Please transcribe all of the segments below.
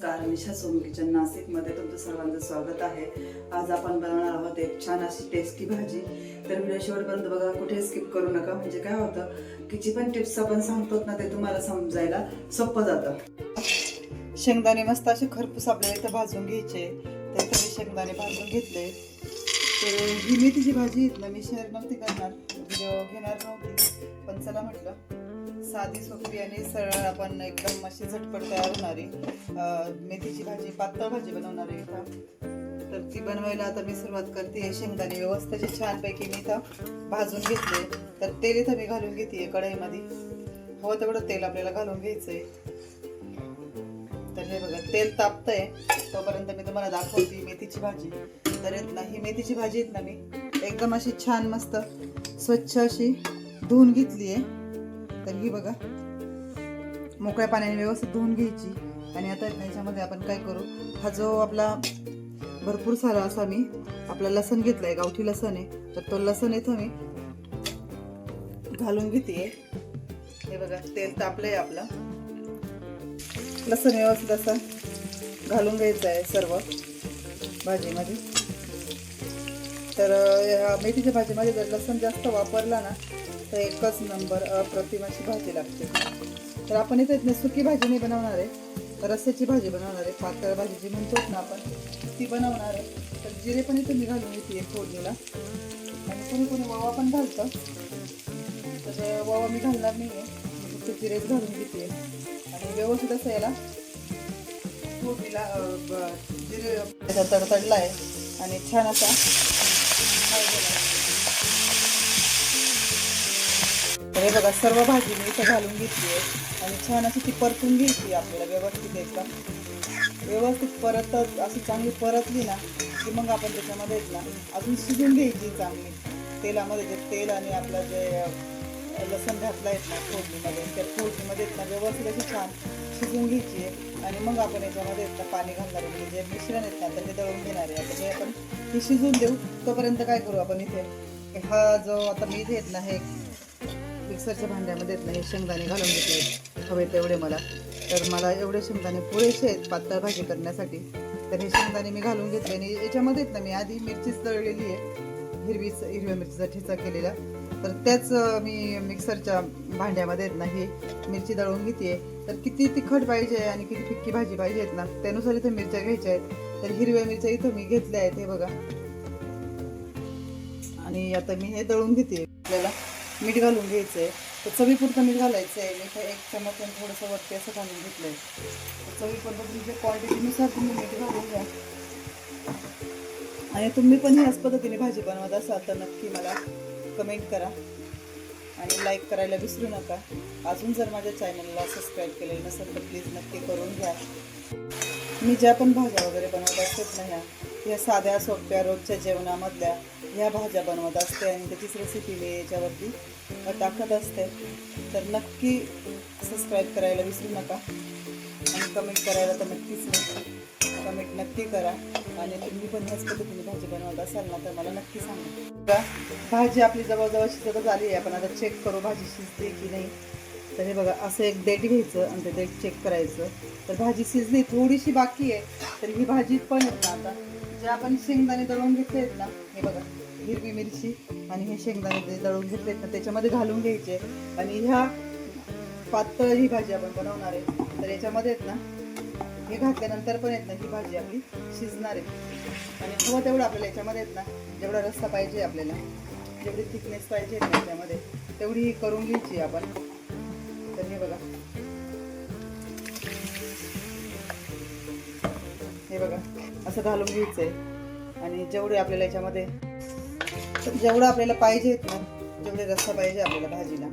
नमस्कार निशा सोम किचन नाशिकमध्ये तुमचं सर्वांचं स्वागत आहे. आज आपण बनवणार आहोत एक छान अशी टेस्टी भाजी. तर व्हिडिओ शेवटपर्यंत बघा कुठे स्किप करू नका. म्हणजे काय होतं की जी पण टिप्स आपण सांगतो ना ते तुम्हाला समजायला सोपं जातं. शेंगदाणे मस्त असे खरपूस आपल्याला इथं भाजून घ्यायचे. तर इथे मी शेंगदाणे भाजून घेतले. तर ही मेथीची भाजी इथलं ना मी शेअर नव्हती करणार. व्हिडिओ घेणार नव्हती. पण चला म्हटलं साधी सोपी आणि सरळ आपण एकदम अशी झटपट तयार होणारी मेथीची भाजी पातळ भाजी बनवणार आहे इथं तर ती बनवायला आता मी सुरुवात करते. शेंगदाणे व्यवस्थित छानपैकी मी इथं भाजून घेतले. तर तेल इथं मी घालून घेते कढईमध्ये. हवं तेवढं तेल आपल्याला घालून घ्यायचंय. तर हे बघा तेल तापतंय. तोपर्यंत मी तुम्हाला दाखवते मेथीची भाजी. तर येत ना ही मेथीची भाजी आहेत ना मी. एकदम अशी छान मस्त स्वच्छ अशी धुवून घेतली आहे तर ही बघा. मोकळ्या पाण्याने व्यवस्थित धुवून घ्यायची. आणि आता याच्यामध्ये आपण काय करू? हा जो आपला भरपूर सारा असा मी आपला लसण घेतलाय गावठी लसण आहे. तर तो लसण इथं मी घालून घेते हे बघा तेल तापलंय आपलं. लसण व्यवस्थित असा घालून घ्यायचं आहे सर्व भाजीमध्ये. तर या मेथीच्या भाजीमध्ये जर लसण जास्त वापरला ना तर एकच नंबर अप्रतिम अशी भाजी लागते. तर आपण इथे सुकी भाजी नाही बनवणार आहे रस्स्याची भाजी बनवणार आहे पातळ भाजी जी म्हणतो ना आपण ती बनवणार आहे. तर जिरे पण इथे मी घालून घेते फोडणीला. आणि कोणी कोणी वावा पण घालतं. तर वावा मी घालणार नाही आहे फक्त जिरेच घालून घेते. आणि व्यवस्थित असं याला फोडणीला जिरे त्याचा तडतडला आहे. आणि छान असा तर हे बघा सर्व भाजी मी इथं घालून घेतली आहे. आणि छान अशी ती परतून घ्यायची आपल्याला व्यवस्थित एकदम. व्यवस्थित परत अशी चांगली परतली ना की मग आपण त्याच्यामध्ये ना अजून शिजून घ्यायची चांगली. तेलामध्ये जे तेल आणि आपलं जे अं, लसण घातलं आहेत ना फोडणीमध्ये त्या फोडणीमध्ये ना व्यवस्थित अशी छान शिजून घ्यायची आहे. आणि मग आपण याच्यामध्ये ना पाणी घालणार आहे. म्हणजे जे मिश्रण आहेत ना तर ते दळून घेणार आहे. आता हे आपण हे शिजून देऊ. तोपर्यंत काय करू आपण इथे हा जो आता मी घेत ना हे मिक्सरच्या भांड्यामध्ये आहेत हे शेंगदाणे घालून घेतले. आहेत हवे तेवढे मला. तर मला एवढे शेंगदाणे पुरेसे आहेत पातळ भाजी करण्यासाठी. तर हे शेंगदाणे मी घालून घेतले आणि याच्यामध्ये ना मी आधी मिरचीच तळलेली आहे. हिरवीच हिरव्या मिरचीचा ठेचा केलेला. तर त्याच मी मिक्सरच्या भांड्यामध्ये आहेत ना ही मिरची दळून घेते तर किती तिखट पाहिजे आणि किती फिक्की भाजी पाहिजे आहेत ना त्यानुसार इथे मिरच्या घ्यायच्या आहेत. तर हिरव्या मिरच्या इथं मी घेतल्या आहेत हे बघा. आणि आता मी हे दळून घेते आपल्याला. मीठ घालून घ्यायचं आहे तर चवीपुरतं मीठ घालायचं आहे मी इथं एक चमच आणि थोडंसं वरती असं घालून घेतलं आहे चवीपुरतं तुमच्या क्वांटिटीनुसार तुम्ही मीठ घालून घ्या. आणि तुम्ही पण ह्याच पद्धतीने भाजी बनवत असाल तर नक्की मला कमेंट करा. आणि लाईक करायला विसरू नका. अजून जर माझ्या चॅनलला सबस्क्राईब केलेलं नसेल तर प्लीज नक्की करून घ्या. मी ज्या पण भाज्या वगैरे बनवत असतात ना ह्या ह्या साध्या सोप्या रोजच्या जेवणामधल्या ह्या भाज्या बनवत असते आणि त्याचीच रेसिपी मी याच्यावरती टाकत असते. तर नक्की सबस्क्राईब करायला विसरू नका आणि कमेंट करायला तर नक्कीच कमेंट नक्की करा आणि तुम्ही पण ह्याच पद्धतीने भाजी बनवत असाल ना तर मला नक्की सांगा. बघा, भाजी आपली जवळजवळ शिजतच आली आहे. आपण आता चेक करू भाजी शिजते की नाही. तर हे बघा असं एक डेट घ्यायचं आणि ते डेट चेक करायचं. तर भाजी शिजली थोडीशी बाकी आहे. तर ही भाजी पण आहेत ना आता. जे आपण शेंगदाणे दळून घेतले आहेत ना हे बघा हिरवी मिरची आणि हे शेंगदाणे जे दळून घेतले आहेत ना त्याच्यामध्ये घालून घ्यायचे. आणि ह्या पातळ ही भाजी आपण बनवणार आहे. तर याच्यामध्ये आहेत ना हे घातल्यानंतर पण आहेत ना ही भाजी आपली शिजणार आहे. आणि हवं तेवढं आपल्याला याच्यामध्ये आहेत ना जेवढा रस्ता पाहिजे आपल्याला जेवढी थिकनेस पाहिजे ना याच्यामध्ये तेवढी ही करून घ्यायची आपण. तर हे बघा बघा असं घालून घ्यायचं आहे आणि जेवढे आपल्याला याच्यामध्ये जेवढं आपल्याला पाहिजे ना जेवढे रस्सा पाहिजे आपल्याला भाजीला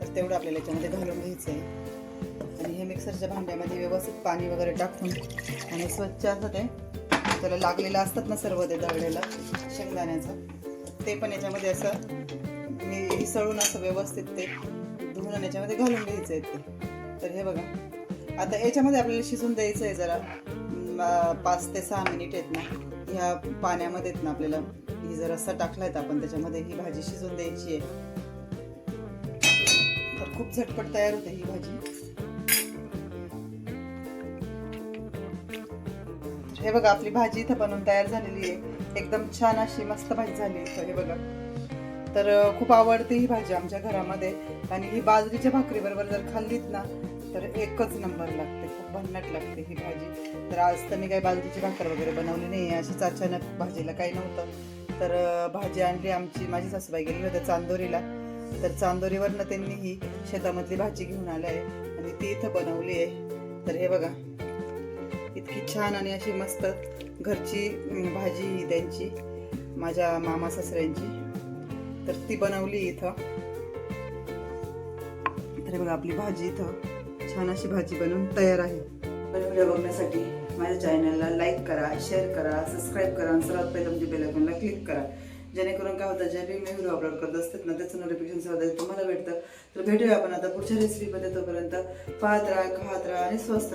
तर तेवढं आपल्याला याच्यामध्ये घालून घ्यायचं आहे आणि हे मिक्सरच्या भांड्यामध्ये व्यवस्थित पाणी वगैरे टाकून आणि स्वच्छ असं ते त्याला लागलेलं असतात ना सर्व ते दळलेलं शेंगदाण्याचं ते पण याच्यामध्ये असं मी मिसळून असं व्यवस्थित ते धुवून आणि याच्यामध्ये घालून घ्यायचं आहे ते. तर हे बघा आता याच्यामध्ये आपल्याला शिजून द्यायचं आहे जरा. पाच ते सहा मिनिट आहेत ना ह्या पाण्यामध्ये आहेत ना आपल्याला ही जर रस्सा टाकलाय तर आपण त्याच्यामध्ये ही भाजी शिजून द्यायची आहे. तर खूप झटपट तयार होते ही भाजी. हे बघा आपली भाजी इथं बनवून तयार झालेली आहे. एकदम छान अशी मस्त भाजी झाली इथं हे बघा. तर खूप आवडते ही भाजी आमच्या घरामध्ये. आणि ही बाजरीच्या भाकरीबरोबर जर खाल्लीत ना तर एकच नंबर लागते खूप भन्नाट लागते ही भाजी. तर आज तर मी काही बाजरीची भाकर वगैरे बनवली नाही अशीच अचानक भाजीला काही नव्हतं. तर भाजी आणली आमची माझी सासूबाई गेली होत्या चांदोरीला. तर चांदोरीवरनं त्यांनी ही शेतामधली भाजी घेऊन आली आहे आणि ती इथं बनवली आहे. तर हे बघा इतकी छान आणि अशी मस्त घरची भाजी ही त्यांची माझ्या मामा सासऱ्यांची. तर ती बनवली इथं. तर हे बघा आपली भाजी इथं. छान अशी भाजी बनवून तयार आहे. व्हिडिओ बघण्यासाठी माझ्या चॅनलला लाईक करा शेअर करा सबस्क्राईब करा आणि सर्वात पहिलं म्हणजे बेलायकॉनला क्लिक करा. जेणेकरून काय होतं ज्यावेळी मी व्हिडिओ अपलोड करत असतात ना त्याचं नोटिफिकेशन सर्वात तुम्हाला भेटतं. तर भेटूया आपण आता पुढच्या रेसिपीमध्ये तोपर्यंत. पाहत राहा खात राहा आणि स्वस्त